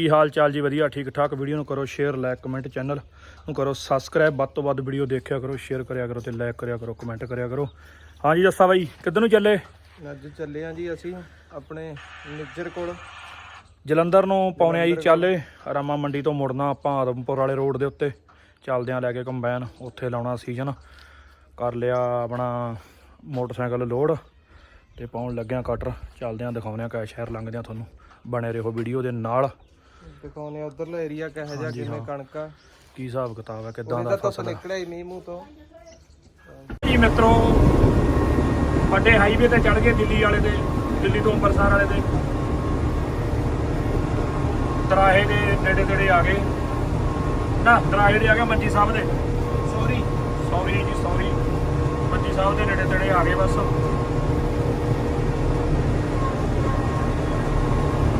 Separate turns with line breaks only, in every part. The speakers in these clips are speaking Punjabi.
ਕੀ ਹਾਲ ਚਾਲ ਜੀ? ਵਧੀਆ ਠੀਕ ਠਾਕ। ਵੀਡੀਓ ਨੂੰ ਕਰੋ ਸ਼ੇਅਰ ਲਾਈਕ ਕਮੈਂਟ ਚੈਨਲ ਨੂੰ ਕਰੋ ਸਬਸਕ੍ਰਾਈਬ ਵੱਧ ਤੋਂ ਵੱਧ ਵੀਡੀਓ ਦੇਖਿਆ ਕਰੋ ਸ਼ੇਅਰ ਕਰਿਆ ਕਰੋ ਤੇ ਲਾਈਕ ਕਰਿਆ ਕਰੋ ਕਮੈਂਟ ਕਰਿਆ ਕਰੋ। ਹਾਂਜੀ ਜੱਸਾ ਬਾਈ ਕਿੱਧਰ ਨੂੰ ਚੱਲੇ?
ਅੱਜ ਚੱਲੇ ਆ ਜੀ ਅਸੀਂ ਆਪਣੇ ਨਿੱਜਰ ਕੋਲ।
ਜਲੰਧਰ ਨੂੰ ਪਾਉਣੇ ਆ ਜੀ ਚਾਲੇ। ਰਾਮਾ ਮੰਡੀ ਤੋਂ ਮੁੜਨਾ ਆਪਾਂ ਆਦਮਪੁਰ ਵਾਲੇ ਰੋਡ ਦੇ ਉੱਤੇ। ਚੱਲਦੇ ਆ ਲੈ ਕੇ ਕੰਬਾਈਨ ਉੱਥੇ ਲਾਉਣਾ ਸੀਜ਼ਨ। ਕਰ ਲਿਆ ਆਪਣਾ ਮੋਟਰਸਾਈਕਲ ਲੋਡ ਤੇ ਪਾਉਣ ਲੱਗਿਆ ਕਟਰ ਚੱਲਦੇ ਆ ਦਿਖਾਉਂਦੇ ਆ ਕੈ ਸ਼ਹਿਰ ਲੰਘਦੇ ਆ ਤੁਹਾਨੂੰ। ਬਣੇ ਰਹੋ ਵੀਡੀਓ ਦੇ ਨਾਲ।
ਦਿਖਾਉਣੇ ਉਧਰਲਾ ਏਰੀਆ ਕਿਹੋ ਜਿਹਾ ਕਿਵੇਂ ਕਣਕ ਆ?
ਕੀ ਹਿਸਾਬ ਕਿਤਾਬ ਹੈ ਕਿਦਾਂ ਦਾ ਫਸਲ।
ਨਿਕਲਿਆ ਹੀ ਮੀਂਹ ਮੂੰਹ ਤੋਂ।
ਜੀ ਮਿੱਤਰੋ ਵੱਡੇ ਹਾਈਵੇ ਤੇ ਚੜ ਗਏ ਦਿੱਲੀ ਵਾਲੇ ਤੇ ਦਿੱਲੀ ਤੋਂ ਅੰਮ੍ਰਿਤਸਰ ਵਾਲੇ ਤੇ ਤਰਾਹੇ ਦੇ ਨੇੜੇ ਤੇੜੇ ਆ ਗਏ। ਨਾ ਤਰਾਹੇ ਦੇ ਆ ਗਏ ਮੰਜੀ ਸਾਹਿਬ ਦੇ। ਸੌਰੀ ਸੌਰੀ ਜੀ ਸੌਰੀ ਮੰਜੀ ਸਾਹਿਬ ਦੇ ਨੇੜੇ ਤੇੜੇ ਆ ਗਏ ਬਸ।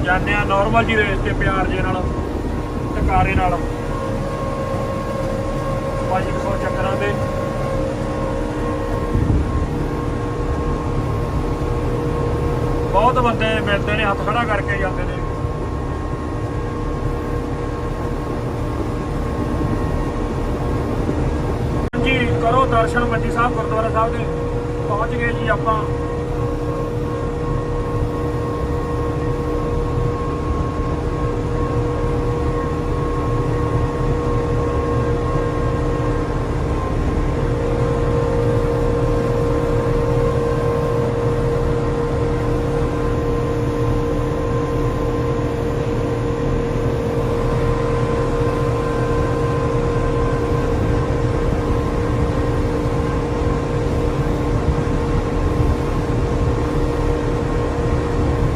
ਜਾਂਦੇ ਆ ਨਾਰਮਲ ਜੀ ਰੇਸ ਤੇ ਪਿਆਰ ਜੇ ਨਾਲ ਟਕਾਰੇ ਨਾਲ। 500 ਚੱਕਰਾਂ ਦੇ ਬਹੁਤ ਬੰਦੇ ਮਿਲਦੇ ਨੇ, ਹੱਥ ਖੜਾ ਕਰਕੇ ਜਾਂਦੇ ਨੇ। ਜੀ, ਕਰੋ ਦਰਸ਼ਨ ਮੰਡੀ ਸਾਹਿਬ, ਗੁਰਦੁਆਰਾ ਸਾਹਿਬ ਦੇ। ਪਹੁੰਚ ਗਏ ਜੀ ਆਪਾਂ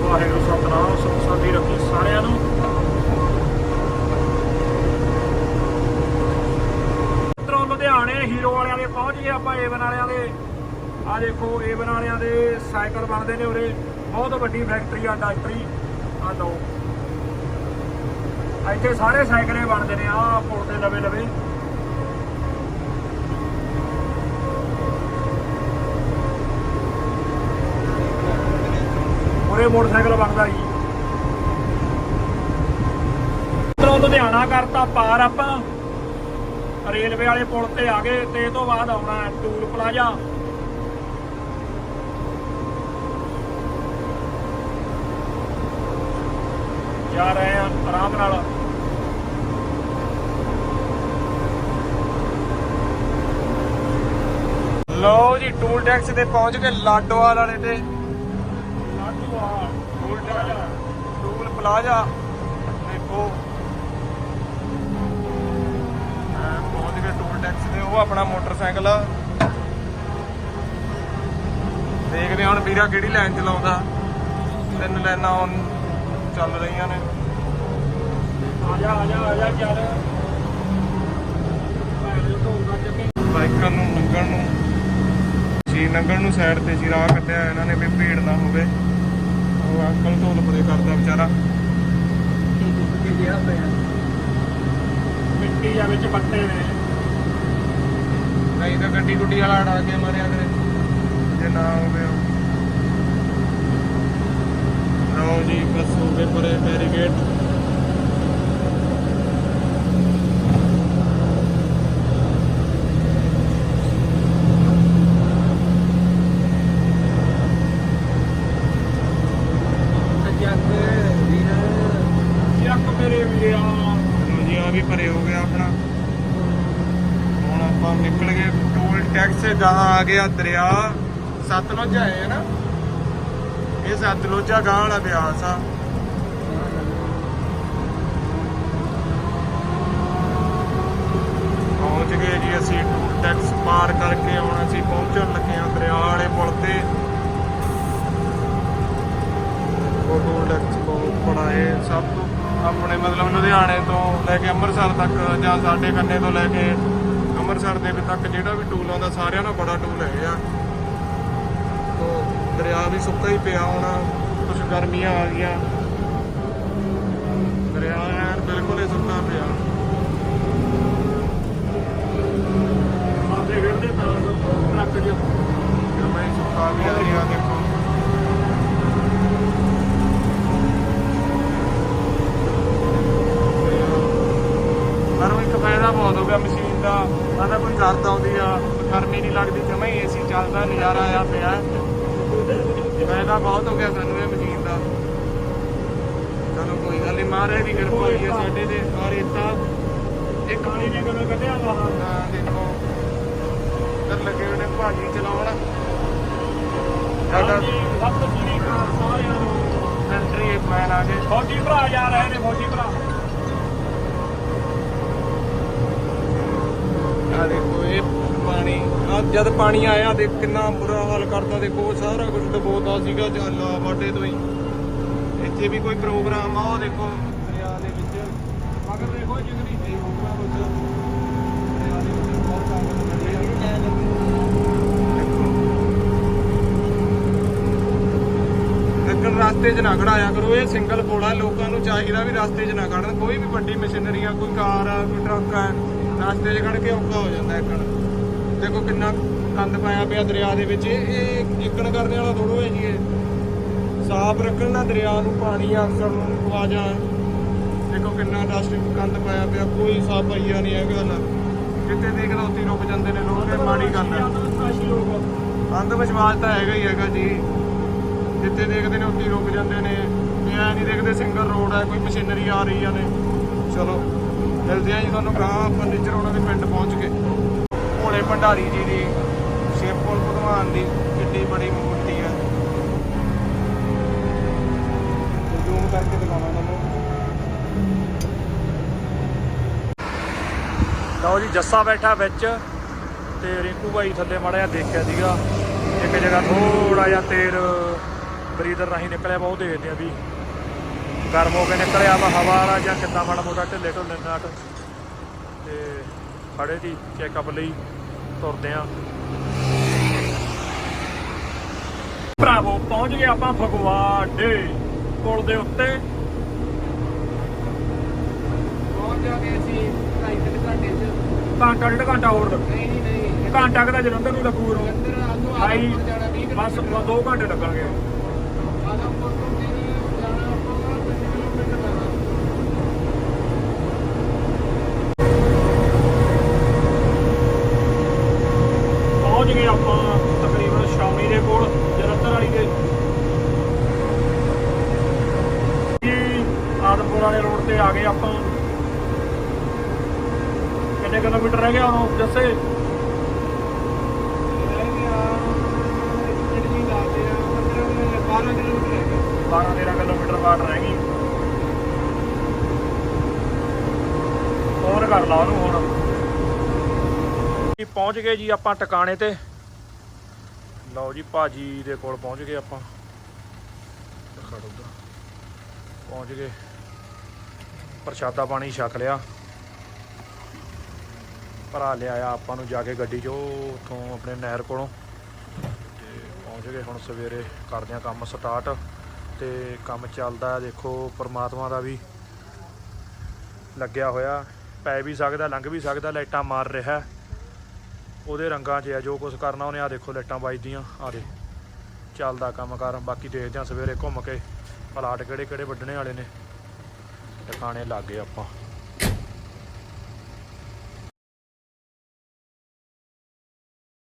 ਵਾਹਿਗੁਰੂ ਸਤਨਾਮ ਸੁਖ ਸਾਦੀ ਰੱਖੀ ਸਾਰਿਆਂ ਨੂੰ ਮਿੱਤਰੋ ਲੁਧਿਆਣੇ ਹੀਰੋ ਵਾਲਿਆਂ ਦੇ ਪਹੁੰਚ ਗਏ ਆਪਾਂ ਏਵਨ ਵਾਲਿਆਂ ਦੇ ਆ ਦੇਖੋ, ਇਹ ਵਾਲਿਆਂ ਦੇ ਸਾਈਕਲ ਬਣਦੇ ਨੇ ਉਰੇ। ਬਹੁਤ ਵੱਡੀ ਫੈਕਟਰੀ ਆ, ਡਾਕਟਰੀ। ਆ ਲਓ। ਇੱਥੇ ਸਾਰੇ ਸਾਈਕਲੇ ਬਣਦੇ ਨੇ ਆ ਪੁਲ ਦੇ ਲਵੇ ਲਵੇ ਉਰੇ ਮੋਟਰਸਾਈਕਲ ਬਣਦਾ ਜੀ। ਤੋਂ ਲੁਧਿਆਣਾ ਕਰਤਾ ਪਾਰ ਆਪਾਂ। ਰੇਲਵੇ ਵਾਲੇ ਪੁਲ ਤੇ ਆ ਗਏ, ਤੇ ਇਹ ਤੋਂ ਬਾਅਦ ਆਉਣਾ ਟੂਲ ਪਲਾਜ਼ਾ। ਜਾ ਰਹੇ ਆ ਆਰਾਮ ਨਾਲ।
ਲਓ ਜੀ ਟੂਲ ਟੈਕਸ ਤੇ ਪਹੁੰਚ ਗਏ ਲਾਡੋਵਾਲ ਵਾਲੇ ਤੇ।
Laduwal
toll plaza toll plaza ਦੇਖੋ। ਪਹੁੰਚ ਗਏ ਟੂਲ ਟੈਕਸ ਤੇ, ਉਹ ਆਪਣਾ ਮੋਟਰਸਾਈਕਲ। ਦੇਖਦੇ ਹੁਣ ਵੀਰਾ ਕਿਹੜੀ ਲਾਈਨ ਚਲਾਉਂਦਾ ਤਿੰਨ ਲਾਈਨਾਂ ਹੁਣ ਚੱਲ ਰਹੀਆਂ ਨੇ।
ਆ ਜਾ ਆ ਜਾ ਆ ਜਾ ਚੱਲ ਜੋ
ਬਾਈਕਾਂ ਨੂੰ ਲੰਘਣ ਨੂੰ। ਸੀ ਲੰਘਣ ਨੂੰ ਸਾਈਡ ਤੇ ਸੀ ਰਾਹ ਕੱਢਿਆ ਇਹਨਾਂ ਨੇ ਵੀ ਭੀੜ ਨਾ ਹੋਵੇ। ਉਹ ਅੰਕਲ ਢੋਲ ਪਰੇ ਕਰਦਾ ਵਿਚਾਰਾ।
ਮਿੱਟੀ ਆ ਵਿੱਚ ਪੱਤੇ ਨੇ।
ਨਹੀਂ ਤਾਂ ਗੱਡੀ ਗੁੱਡੀ ਵਾਲਾ ਅੜਾ ਕੇ ਮਾਰਿਆ ਕਰੇ। ਜੇ ਨਾ ਹੋਵੇ ਉਹ। ਲਓ ਜੀ ਬਸ ਹੋ ਗਏ ਪਰੇ ਬੈਰੀਗੇਟ
ਚੱਕ ਮੇਰੇ ਵੀਰਿਆ
ਲਓ ਜੀ ਆ ਵੀ ਭਰੇ ਹੋ ਗਿਆ ਆਪਣਾ। ਹੁਣ ਆਪਾਂ ਨਿਕਲ ਗਏ ਟੋਲ ਟੈਕਸ ਗਾਹਾਂ ਆ ਗਿਆ ਦਰਿਆ। ਸਤਲੁਜ ਆਏ ਹੈ ਨਾ? ਇਹ ਸਤਲੁਜਾ ਗਾਂ ਵਾਲਾ ਬਿਆਸ ਆ। ਪਹੁੰਚ ਗਏ ਜੀ ਅਸੀਂ ਟੋਲ ਟੈਕਸ ਪਾਰ ਕਰਕੇ, ਹੁਣ ਅਸੀਂ ਪਹੁੰਚਣ ਲੱਗੇ ਹਾਂ ਦਰਿਆ ਵਾਲੇ ਪੁਲ ਤੇ। ਉਹ ਟੋਲ ਟੈਕਸ ਬਹੁਤ ਬੜਾ ਹੈ ਸਭ ਤੋਂ ਆਪਣੇ ਮਤਲਬ ਲੁਧਿਆਣੇ ਤੋਂ ਲੈ ਕੇ ਅੰਮ੍ਰਿਤਸਰ ਤੱਕ ਜਾਂ ਸਾਡੇ ਕੰਨੇ ਤੋਂ ਲੈ ਕੇ ਅੰਮ੍ਰਿਤਸਰ ਦੇ ਤੱਕ ਜਿਹੜਾ ਵੀ ਟੂਲ ਆਉਂਦਾ, ਸਾਰਿਆਂ ਨਾਲ ਬੜਾ ਟੂਲ ਹੈਗਾ ਦਰਿਆ ਵੀ ਸੁੱਕਾ ਹੀ ਪਿਆ ਹੁਣ ਕੁਝ ਗਰਮੀਆਂ ਆ ਗਈਆਂ। ਦਰਿਆ ਐਨ ਬਿਲਕੁਲ ਹੀ ਸੁੱਕਾ ਪਿਆ।
ਮਾਤੇ ਫਿਰਦੇ ਤਾਂ ਟਰੱਕ ਜਿਹਾ
ਜਮਾ ਹੀ ਸੁੱਕਾ ਪਿਆ ਦਰਿਆ, ਦੇਖੋ। ਬਹੁਤ ਹੋ ਗਿਆ ਮਸ਼ੀਨ ਦਾ। ਆਦਾ ਕੋਈ ਦਰਦ ਆਉਂਦੀ ਆ, ਗਰਮੀ ਨਹੀਂ ਲੱਗਦੀ, ਜਮਾ ਹੀ ਏਸੀ ਚੱਲਦਾ, ਨਜ਼ਾਰਾ ਆਇਆ ਪਿਆ। ਫਾਇਦਾ ਬਹੁਤ ਹੋ ਗਿਆ ਸਾਨੂੰ ਇਹ ਮਸ਼ੀਨ ਦਾ। ਚਲੋ ਕੋਈ ਗੱਲ ਨਹੀਂ ਮਹਾਰਾਜ ਦੀ ਕਿਰਪਾ ਹੋਈ ਹੈ ਸਾਡੇ ਤੇ। ਔਰ ਇਤਾ ਇੱਕ ਪਾਣੀ ਵੀ ਕਦੋਂ ਕੱਢਿਆ ਵਾ? ਹਾਂ ਦੇਖੋ ਕਰ ਲੱਗੇ ਹੋਏ ਨੇ ਭਾਜੀ ਚਲਾਉਣ। ਸਾਡਾ
ਸਭ ਸ੍ਰੀ ਸਾਰਿਆਂ ਨੂੰ।
ਐਂਟਰੀ ਮੈਨ ਆ ਗਏ।
ਫੌਜੀ ਭਰਾ ਜਾ ਰਹੇ ਨੇ ਫੌਜੀ ਭਰਾ
ਆ ਦੇਖੋ ਇਹ ਆ ਜਦ ਪਾਣੀ ਆਇਆ ਦੇਖ ਕਿੰਨਾ ਬੁਰਾ ਹਾਲ ਕਰਦਾ ਦੇਖੋ ਸਾਰਾ ਕੁਝ ਡਬੋਤਾ ਸੀਗਾ ਜੱਲਾ ਵਾਟੇ ਤੋਂ ਹੀ। ਇੱਥੇ ਵੀ ਕੋਈ ਪ੍ਰੋਗਰਾਮ ਆ ਉਹ ਦੇਖੋ ਦਰਿਆ ਦੇ ਵਿੱਚ। ਮਗਰ ਦੇਖੋ ਜਿਗਰੀ ਤੇ ਹੋਊਗਾ ਦਰਿਆ ਦੇ ਵਿੱਚ ਬਹੁਤ ਤਾਕਤ ਲੱਗੀ ਰਸਤੇ 'ਚ ਨਾ ਖੜਾਇਆ ਕਰੋ। ਇਹ ਸਿੰਗਲ ਪੋਲਾ ਲੋਕਾਂ ਨੂੰ ਚਾਹੀਦਾ ਵੀ ਰਸਤੇ 'ਚ ਨਾ ਖੜਨ। ਕੋਈ ਵੀ ਵੱਡੀ ਮਸ਼ੀਨਰੀ ਆ ਕੋਈ ਕਾਰ ਆ ਕੋਈ ਟਰੱਕ ਆ ਰਸਤੇ 'ਚ ਖੜ ਕੇ ਔਖਾ ਹੋ ਜਾਂਦਾ ਇੱਕਣ ਦੇਖੋ ਕਿੰਨਾ ਗੰਦ ਪਾਇਆ ਪਿਆ ਦਰਿਆ ਦੇ ਵਿੱਚ। ਇਹ ਇਹ ਇੱਕਣ ਕਰਨੇ ਵਾਲਾ ਥੋੜੋ ਹੈ ਜੀ ਇਹ। ਸਾਫ਼ ਰੱਖਣ ਨਾ ਦਰਿਆ ਨੂੰ ਪਾਣੀ ਅਕਸਰ ਨੂੰ ਆ ਜਾ ਦੇਖੋ ਕਿੰਨਾ ਡਸਟ ਗੰਦ ਪਾਇਆ ਪਿਆ। ਕੋਈ ਸਾਫਾਈਆ ਨਹੀਂ ਹੈਗਾ ਨਾ। ਜਿੱਥੇ ਦੇਖਦਾ ਉੱਥੇ ਹੀ ਰੁਕ ਜਾਂਦੇ ਨੇ ਲੋਕ ਇਹ ਮਾੜੀ ਗੱਲ ਹੈ। ਅੰਧ ਵਿਸ਼ਵਾਸ ਤਾਂ ਹੈਗਾ ਹੀ ਹੈਗਾ ਜੀ। ਜਿੱਥੇ ਦੇਖਦੇ ਨੇ ਉੱਥੇ ਹੀ ਰੁਕ ਜਾਂਦੇ ਨੇ। ਇਹ ਐ ਨਹੀਂ ਦੇਖਦੇ ਸਿੰਗਲ ਰੋਡ ਹੈ, ਕੋਈ ਮਸ਼ੀਨਰੀ ਆ ਰਹੀ ਆ ਨੇ। ਚਲੋ, ਮਿਲਦੇ ਆ ਜੀ ਤੁਹਾਨੂੰ ਗਾਂ ਆਪਾਂ ਨਿੱਜਰ ਉਹਨਾਂ ਦੇ ਪਿੰਡ ਪਹੁੰਚ ਕੇ। ਭੋਲੇ ਭੰਡਾਰੀ ਜੀ ਦੀ ਸ਼ੇਪੋਲ ਭਗਵਾਨ ਦੀ ਕਿੱਡੀ ਬੜੀ ਮੂਰਤੀ ਹੈ। ਜ਼ੂਮ ਕਰਕੇ ਦਿਖਾਵਾਂ ਤੁਹਾਨੂੰ।
ਲਓ ਜੀ, ਜੱਸਾ ਬੈਠਾ ਵਿੱਚ ਤੇ ਰਿੰਕੂ ਭਾਈ ਥੱਲੇ ਮਾੜਾ ਜਿਹਾ ਦੇਖਿਆ ਸੀਗਾ। ਇੱਕ ਜਗ੍ਹਾ ਥੋੜਾ ਜਿਹਾ ਤੇਰ ਬਰੀਦਰ ਰਾਹੀਂ ਨਿਕਲਿਆ ਵਾ, ਉਹ ਦੇਖਦੇ ਆ ਵੀ ਗਰਮ ਹੋ ਕੇ ਨਿਕਲਿਆ ਵਾ, ਹਵਾ ਵਾਲਾ ਜਾਂ ਕਿੱਦਾਂ ਮਾੜਾ ਮੋਟਾ ਢਿੱਲੇ ਢੁੱਲੇ ਨਾਟ ਤੇ ਖੜੇ ਦੀ ਚੈੱਕਅਪ ਲਈ। ਤੁਰਦੇ ਆ। ਭਰਾਵੋ ਪਹੁੰਚ ਗਏ ਆਪਾਂ ਫਗਵਾੜੇ ਪੁਲ ਦੇ ਉੱਤੇ।
ਪਹੁੰਚ ਜਾਗੇ ਅਸੀਂ 2.5 ਘੰਟੇ ਚ।
ਘੰਟਾ ਡੇਢ ਘੰਟਾ ਹੋਰ
ਨਹੀਂ ਨਹੀਂ
ਘੰਟਾ ਕਿਦਾ ਜਲੰਧਰ ਨੂੰ ਲੱਗੂ ਰੋ
ਅੰਦਰ ਆਲੂ
ਢਾਈ
ਜਾਣਾ 20
ਬਸ 2 ਘੰਟੇ ਲੱਗਣਗੇ
ਆਦਮਪੁਰ ਤੋਂ ਫਿਰ ਜਾਣਾ ਆਪਾਂ 5 ਕਿਲੋਮੀਟਰ ਜਾਣਾ
ਪਹੁੰਚ ਗਏ ਆਪਾਂ ਤਕਰੀਬਨ ਸ਼ਾਮੀ ਦੇ ਕੋਲ ਜਲੰਧਰ ਵਾਲੀ ਦੇ ਜੀ ਆਦਮਪੁਰ ਵਾਲੇ ਰੋਡ ਤੇ ਕਿੰਨੇ ਕਿਲੋਮੀਟਰ ਰਹਿ ਗਿਆ ਹੁਣ ਜੱਸੇ?
ਰਹਿ ਗਿਆ ਕਿੰਨੀ ਲਾਦੇ ਆ 15 ਕਿਲੋਮੀਟਰ ਰਹਿ ਗਿਆ।
12 13 ਕਿਲੋਮੀਟਰ ਬਾਅਦ ਰਹਿ ਗਈ। ਫੋਨ ਕਰ ਲਾ ਉਹਨੂੰ ਹੁਣ। ਜੀ, ਪਹੁੰਚ ਗਏ ਜੀ ਆਪਾਂ ਟਿਕਾਣੇ ਤੇ। ਲਓ ਜੀ, ਭਾਜੀ ਦੇ ਕੋਲ ਪਹੁੰਚ ਗਏ ਆਪਾਂ। ਦਿਖਾ ਪਹੁੰਚ ਗਏ। ਪ੍ਰਸ਼ਾਦਾ ਪਾਣੀ ਛਕ ਲਿਆ। ਭਰਾ ਲਿਆਇਆ ਆਪਾਂ ਨੂੰ ਜਾ ਕੇ ਗੱਡੀ 'ਚ ਉਹ ਉੱਥੋਂ ਆਪਣੇ ਨਹਿਰ ਕੋਲੋਂ। ਤੇ ਪਹੁੰਚ ਗਏ ਹੁਣ ਸਵੇਰੇ, ਕਰਦੇ ਆ ਕੰਮ ਸਟਾਰਟ ਤੇ ਕੰਮ ਚੱਲਦਾ ਦੇਖੋ ਪਰਮਾਤਮਾ ਦਾ ਵੀ ਲੱਗਿਆ ਹੋਇਆ। ਪੈ ਵੀ ਸਕਦਾ, ਲੰਘ ਵੀ ਸਕਦਾ, ਲਾਈਟਾਂ ਮਾਰ ਰਿਹਾ। ਉਹਦੇ ਰੰਗਾਂ 'ਚ ਹੈ ਜੋ ਕੁਝ ਕਰਨਾ ਉਹਨੇ ਆ ਦੇਖੋ ਲਾਈਟਾਂ ਵੱਜਦੀਆਂ। ਆ ਦੇ ਚੱਲਦਾ ਕੰਮ ਕਰ, ਬਾਕੀ ਦੇਖਦੇ ਆ ਸਵੇਰੇ ਘੁੰਮ ਕੇ। ਪਲਾਟ ਕਿਹੜੇ ਕਿਹੜੇ ਵੱਢਣੇ ਵਾਲੇ ਨੇ। ਟਿਕਾਣੇ ਲੱਗ ਗਏ ਆਪਾਂ।